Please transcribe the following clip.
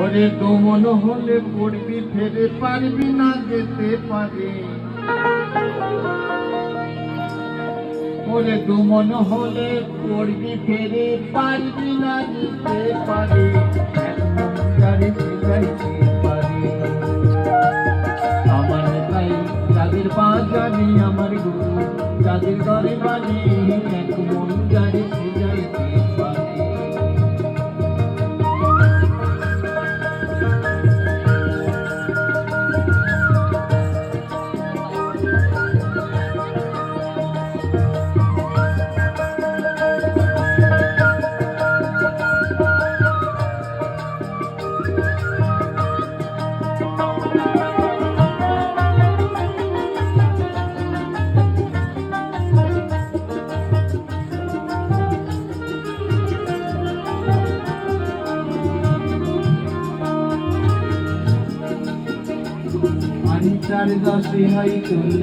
ওরে দমন হলে পড়বি, ফেরে পারবি না যেতে পারে। ওরে দুমন হলে পড়বি, ফেরে পারবি না যেতে পারে। আমার তাই যাদের বাজানি আমার গুরু যাদের ঘরে বাড়ি চার দশে হয় চল্লিশ।